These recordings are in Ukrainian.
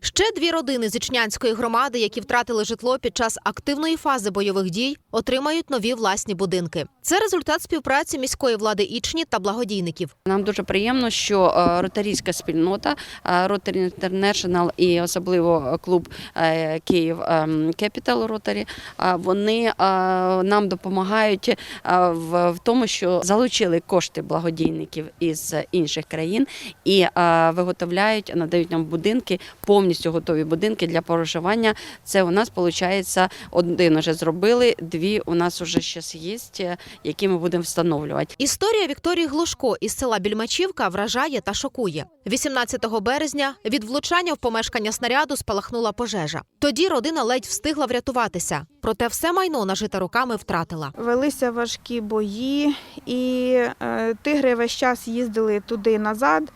Ще дві родини з Ічнянської громади, які втратили житло під час активної фази бойових дій, отримають нові власні будинки. Це результат співпраці міської влади Ічні та благодійників. Нам дуже приємно, що е, ротарійська спільнота е, Rotary International і особливо клуб е, Київ Rotary, е, вони е, нам допомагають е, в тому, що залучили кошти благодійників із інших країн і е, виготовляють, надають нам будинки, повністю готові будинки для проживання. Це у нас виходить один вже зробили, дві у нас вже ще є, е, які ми будемо встановлювати. Історія Вікторії Глушко із села Більмачівка вражає та шокує. 18 березня від влучання в помешкання снаряду спалахнула пожежа. Тоді родина ледь встигла врятуватися, проте все майно нажите руками втратила. Велися важкі бої, і е, тигри весь час їздили туди назад,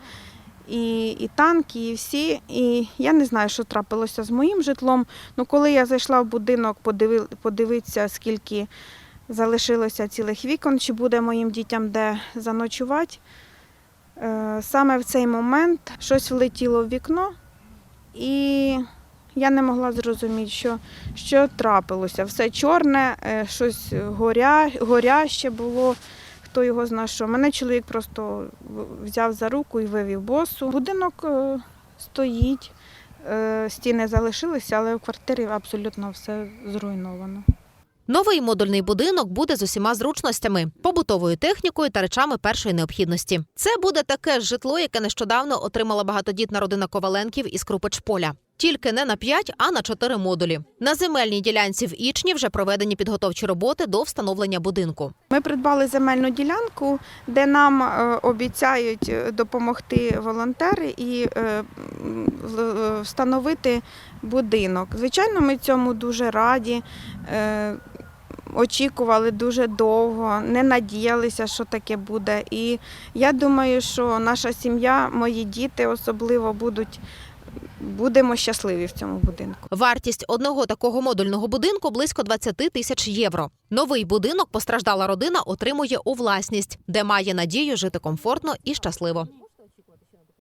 і, і танки, і всі. І я не знаю, що трапилося з моїм житлом. Ну, коли я зайшла в будинок, подиви, подивитися, скільки залишилося цілих вікон, чи буде моїм дітям де заночувати. Е, саме в цей момент щось влетіло в вікно, і я не могла зрозуміти, що що трапилося. Все чорне, е, щось горя, горяще було. Хто його знає що. Мене чоловік просто взяв за руку і вивів босу. Будинок е, стоїть, е, стіни залишилися, але в квартирі абсолютно все зруйновано. Новий модульний будинок буде з усіма зручностями, побутовою технікою та речами першої необхідності. Це буде таке ж житло, яке нещодавно отримала багатодітна родина Коваленків із Крупичполя. Тільки не на 5, а на 4 модулі. На земельній ділянці в Ічні вже проведені підготовчі роботи до встановлення будинку. Ми придбали земельну ділянку, де нам е, обіцяють е, допомогти волонтери і е, встановити будинок. Звичайно, ми цьому дуже раді. Очікували дуже довго, не надіялися, що таке буде. І я думаю, що наша сім'я, мої діти особливо будуть будемо щасливі в цьому будинку. Вартість одного такого модульного будинку близько 20 тисяч євро. Новий будинок постраждала родина отримує у власність, де має надію жити комфортно і щасливо.